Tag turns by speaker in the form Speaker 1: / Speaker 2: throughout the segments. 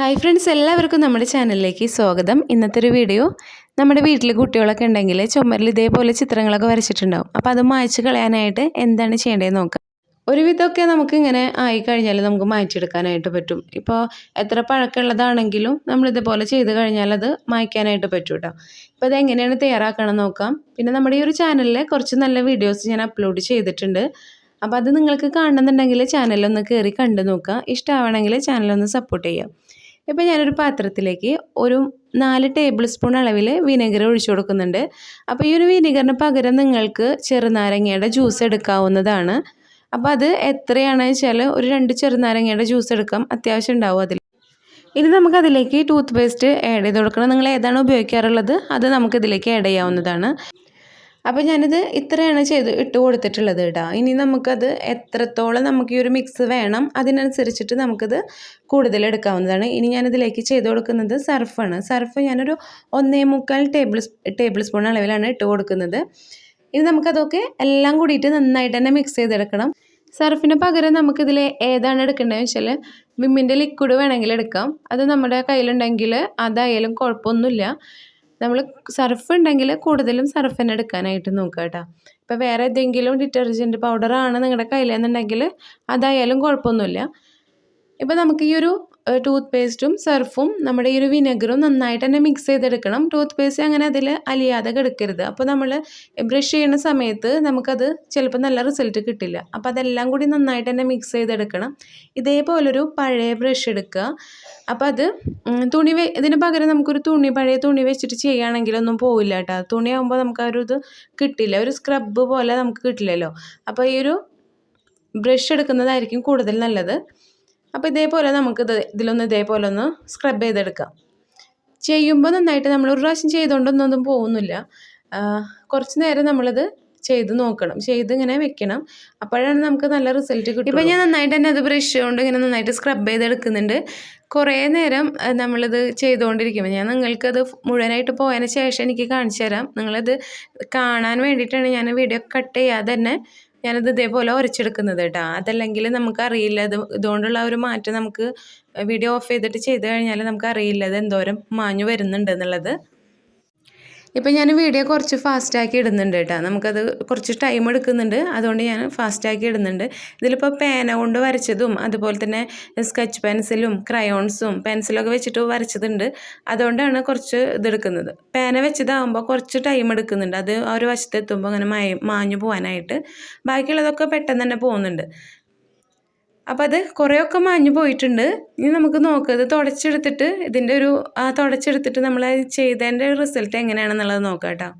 Speaker 1: Hi friends എല്ലാവർക്കും നമ്മുടെ ചാനലിലേക്ക് സ്വാഗതം. ഇന്നത്തെ ഒരു വീഡിയോ നമ്മുടെ വീട്ടിൽ കുട്ടികളൊക്കെ ഉണ്ടെങ്കിൽ ചുമരിൽ ഇതേപോലെ ചിത്രങ്ങളൊക്കെ വരച്ചിട്ടുണ്ടാവും. അപ്പോൾ അത് മായ്ച്ച് കളയാനായിട്ട് എന്താണ് ചെയ്യേണ്ടതെന്ന് നോക്കാം. ഒരുവിധമൊക്കെ നമുക്ക് ഇങ്ങനെ ആയി കഴിഞ്ഞാൽ നമുക്ക് മായ്ച്ചെടുക്കാനായിട്ട് പറ്റും. ഇപ്പോൾ എത്ര പഴക്കമുള്ളതാണെങ്കിലും നമ്മൾ ഇതുപോലെ ചെയ്ത് കഴിഞ്ഞാൽ അത് മായ്ക്കാനായിട്ട് പറ്റും കേട്ടോ ഇപ്പോൾ അത് എങ്ങനെയാണ് തയ്യാറാക്കണം നോക്കാം. പിന്നെ നമ്മുടെ ഈ ഒരു ചാനലിൽ കുറച്ച് നല്ല വീഡിയോസ് ഞാൻ അപ്ലോഡ് ചെയ്തിട്ടുണ്ട്. അപ്പോൾ അത് നിങ്ങൾക്ക് കാണണമെന്നുണ്ടെങ്കിൽ ചാനലൊന്ന് കയറി കണ്ടു നോക്കുക. ഇഷ്ടമാവണമെങ്കിൽ ചാനലൊന്ന് സപ്പോർട്ട് ചെയ്യാം ഇപ്പോൾ ഞാനൊരു പാത്രത്തിലേക്ക് ഒരു നാല് ടേബിൾ സ്പൂൺ അളവിൽ വിനെഗർ ഒഴിച്ചു കൊടുക്കുന്നുണ്ട്. അപ്പോൾ ഈ ഒരു വിനെഗറിന് പകരം നിങ്ങൾക്ക് ചെറുനാരങ്ങയുടെ ജ്യൂസ് എടുക്കാവുന്നതാണ്. അപ്പോൾ അത് എത്രയാണെന്ന് വെച്ചാൽ ഒരു രണ്ട് ചെറുനാരങ്ങയുടെ ജ്യൂസ് എടുക്കാം അത്യാവശ്യം ഉണ്ടാവും അതിൽ. ഇനി നമുക്കതിലേക്ക് ടൂത്ത് പേസ്റ്റ് ആഡ് ചെയ്ത് കൊടുക്കണം. നിങ്ങൾ ഏതാണ് ഉപയോഗിക്കാറുള്ളത്? അത് നമുക്കിതിലേക്ക് ആഡ് ചെയ്യാവുന്നതാണ്. അപ്പോൾ ഞാനിത് ഇത്രയാണ് ചെയ്ത് ഇട്ട് കൊടുത്തിട്ടുള്ളത് കേട്ടോ ഇനി നമുക്കത് എത്രത്തോളം നമുക്ക് ഈ ഒരു മിക്സ് വേണം അതിനനുസരിച്ചിട്ട് നമുക്കത് കൂടുതൽ എടുക്കാവുന്നതാണ്. ഇനി ഞാനിതിലേക്ക് ചെയ്ത് കൊടുക്കുന്നത് സർഫാണ് സർഫ് ഞാനൊരു ഒന്നേ മുക്കാൽ ടേബിൾ ടേബിൾ സ്പൂൺ അളവിലാണ് ഇട്ട് കൊടുക്കുന്നത്. ഇനി നമുക്കതൊക്കെ എല്ലാം കൂടിയിട്ട് നന്നായിട്ട് തന്നെ മിക്സ് ചെയ്തെടുക്കണം. സർഫിന് പകരം നമുക്കിതിൽ ഏതാണ് എടുക്കേണ്ടതെന്ന് വെച്ചാൽ വിമ്മിന്റെ ലിക്വിഡ് വേണമെങ്കിൽ എടുക്കാം. അത് നമ്മുടെ കയ്യിലുണ്ടെങ്കിൽ അതായാലും കുഴപ്പമൊന്നുമില്ല. നമ്മൾ സർഫ് ഉണ്ടെങ്കിൽ കൂടുതലും സർഫ് തന്നെ എടുക്കാനായിട്ട് നോക്കുക കേട്ടോ. ഇപ്പോൾ വേറെ ഏതെങ്കിലും ഡിറ്റർജന്റ് പൗഡറാണ് നിങ്ങളുടെ കയ്യിലെന്നുണ്ടെങ്കിൽ അതായാലും കുഴപ്പമൊന്നുമില്ല. ഇപ്പോൾ നമുക്ക് ഈ ഒരു ടൂത്ത് പേസ്റ്റും സർഫും നമ്മുടെ ഈ ഒരു വിനെഗറും നന്നായിട്ട് തന്നെ മിക്സ് ചെയ്തെടുക്കണം. ടൂത്ത് പേസ്റ്റ് അങ്ങനെ അതിൽ അലിയാതെ കിടക്കരുത്. അപ്പോൾ നമ്മൾ ബ്രഷ് ചെയ്യുന്ന സമയത്ത് നമുക്കത് ചിലപ്പോൾ നല്ല റിസൾട്ട് കിട്ടില്ല. അപ്പോൾ അതെല്ലാം കൂടി നന്നായിട്ട് തന്നെ മിക്സ് ചെയ്തെടുക്കണം. ഇതേപോലൊരു പഴയ ബ്രഷ് എടുക്കുക. അപ്പോൾ അത് തുണി ഇതിന് പകരം നമുക്കൊരു തുണി പഴയ തുണി വെച്ചിട്ട് ചെയ്യുകയാണെങ്കിലൊന്നും പോവില്ല കേട്ടോ. തുണിയാകുമ്പോൾ നമുക്ക് ആ ഒരു ഇത് കിട്ടില്ല. ഒരു സ്ക്രബ് പോലെ നമുക്ക് കിട്ടില്ലല്ലോ. അപ്പോൾ ഈ ഒരു ബ്രഷ് എടുക്കുന്നതായിരിക്കും കൂടുതൽ നല്ലത്. അപ്പോൾ ഇതേപോലെ നമുക്ക് ഇത് ഇതിലൊന്ന് ഇതേപോലെ ഒന്ന് സ്ക്രബ് ചെയ്തെടുക്കാം. ചെയ്യുമ്പോൾ നന്നായിട്ട് നമ്മൾ ഒരു പ്രാവശ്യം ചെയ്തുകൊണ്ടൊന്നൊന്നും പോകുന്നില്ല. കുറച്ച് നേരം നമ്മളത് ചെയ്ത് നോക്കണം. ചെയ്ത് ഇങ്ങനെ വെക്കണം. അപ്പോഴാണ് നമുക്ക് നല്ല റിസൾട്ട് കിട്ടും ഇപ്പം ഞാൻ നന്നായിട്ട് തന്നെ അത് ബ്രഷ് കൊണ്ട് ഇങ്ങനെ നന്നായിട്ട് സ്ക്രബ് ചെയ്തെടുക്കുന്നുണ്ട്. കുറേ നേരം നമ്മളിത് ചെയ്തുകൊണ്ടിരിക്കുമ്പോൾ ഞാൻ നിങ്ങൾക്കത് മുഴുവനായിട്ട് പോയതിന് ശേഷം എനിക്ക് കാണിച്ചു തരാം. നിങ്ങളത് കാണാൻ വേണ്ടിയിട്ടാണ് ഞാൻ വീഡിയോ കട്ട് ചെയ്യാതെ തന്നെ ഞാനത് ഇതേപോലെ ഉരച്ചെടുക്കുന്നത് കേട്ടോ അതല്ലെങ്കിൽ നമുക്കറിയില്ല. ഇത് ഇതുകൊണ്ടുള്ള ഒരു മാറ്റം നമുക്ക് വീഡിയോ ഓഫ് ചെയ്തിട്ട് ചെയ്ത് കഴിഞ്ഞാൽ നമുക്കറിയില്ല. ഇത് എന്തോരം മാഞ്ഞു വരുന്നുണ്ട് എന്നുള്ളത്. ഇപ്പം ഞാൻ വീഡിയോ കുറച്ച് ഫാസ്റ്റാക്കി ഇടുന്നുണ്ട് കേട്ടോ. നമുക്കത് കുറച്ച് ടൈം എടുക്കുന്നുണ്ട്. അതുകൊണ്ട് ഞാൻ ഫാസ്റ്റാക്കി ഇടുന്നുണ്ട്. ഇതിലിപ്പോൾ പേന കൊണ്ട് വരച്ചതും അതുപോലെ തന്നെ സ്കെച്ച് പെൻസിലും ക്രയോൺസും പെൻസിലൊക്കെ വെച്ചിട്ട് വരച്ചതുണ്ട്. അതുകൊണ്ടാണ് കുറച്ച് ഇതെടുക്കുന്നത് പേന വെച്ചതാകുമ്പോൾ കുറച്ച് ടൈം എടുക്കുന്നുണ്ട്. അത് ആ ഒരു വശത്തെത്തുമ്പോൾ അങ്ങനെ മാഞ്ഞു പോകാനായിട്ട് ബാക്കിയുള്ളതൊക്കെ പെട്ടെന്ന് തന്നെ പോകുന്നുണ്ട്. അപ്പോൾ അത് കുറേയൊക്കെ മാഞ്ഞു പോയിട്ടുണ്ട്. ഇനി നമുക്ക് നോക്കാം ഇത് തുടച്ചെടുത്തിട്ട് ഇതിന്റെ ഒരു ആ തുടച്ചെടുത്തിട്ട് നമ്മൾ ചെയ്തതിന്റെ റിസൾട്ട് എങ്ങനെയാണെന്നുള്ളത് നോക്കാം കേട്ടോ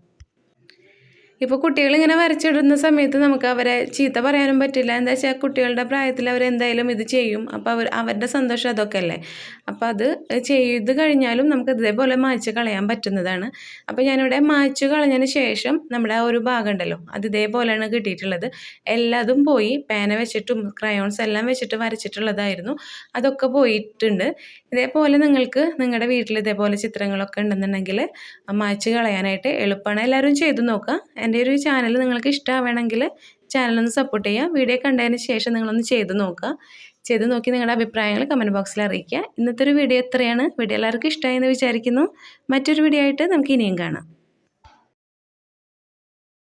Speaker 1: ഇപ്പോൾ കുട്ടികൾ ഇങ്ങനെ വരച്ചിടുന്ന സമയത്ത് നമുക്ക് അവരെ ചീത്ത പറയാനും പറ്റില്ല. എന്താ വെച്ചാൽ കുട്ടികളുടെ പ്രായത്തിൽ അവരെന്തായാലും ഇത് ചെയ്യും. അപ്പോൾ അവർ അവരുടെ സന്തോഷം അതൊക്കെ അല്ലേ? അപ്പോൾ അത് ചെയ്ത് കഴിഞ്ഞാലും നമുക്ക് ഇതേപോലെ മായ്ച്ച് കളയാൻ പറ്റുന്നതാണ്. അപ്പോൾ ഞാനിവിടെ മായ്ച്ചു കളഞ്ഞതിന് ശേഷം നമ്മുടെ ആ ഒരു ഭാഗം ഉണ്ടല്ലോ അത് ഇതേപോലെയാണ് കിട്ടിയിട്ടുള്ളത്. എല്ലാതും പോയി പേന വെച്ചിട്ടും ക്രയോൺസ് എല്ലാം വെച്ചിട്ട് വരച്ചിട്ടുള്ളതായിരുന്നു. അതൊക്കെ പോയിട്ടുണ്ട്. ഇതേപോലെ നിങ്ങൾക്ക് നിങ്ങളുടെ വീട്ടിൽ ഇതേപോലെ ചിത്രങ്ങളൊക്കെ ഉണ്ടെന്നുണ്ടെങ്കിൽ മായ്ച്ച് കളയാനായിട്ട് എളുപ്പമാണ്. എല്ലാവരും ചെയ്തു നോക്കുക. എന്റെ ഒരു ചാനൽ നിങ്ങൾക്ക് ഇഷ്ടമാവണമെങ്കിൽ ചാനലൊന്ന് സപ്പോർട്ട് ചെയ്യുക. വീഡിയോ കണ്ടതിന് ശേഷം നിങ്ങളൊന്ന് ചെയ്ത് നോക്കുക. ചെയ്ത് നോക്കി നിങ്ങളുടെ അഭിപ്രായങ്ങൾ കമന്റ് ബോക്സിൽ അറിയിക്കുക. ഇന്നത്തെ ഒരു വീഡിയോ എത്രയാണ്? വീഡിയോ എല്ലാവർക്കും ഇഷ്ടമായി എന്ന് വിചാരിക്കുന്നു. മറ്റൊരു വീഡിയോ ആയിട്ട് നമുക്ക് ഇനിയും കാണാം.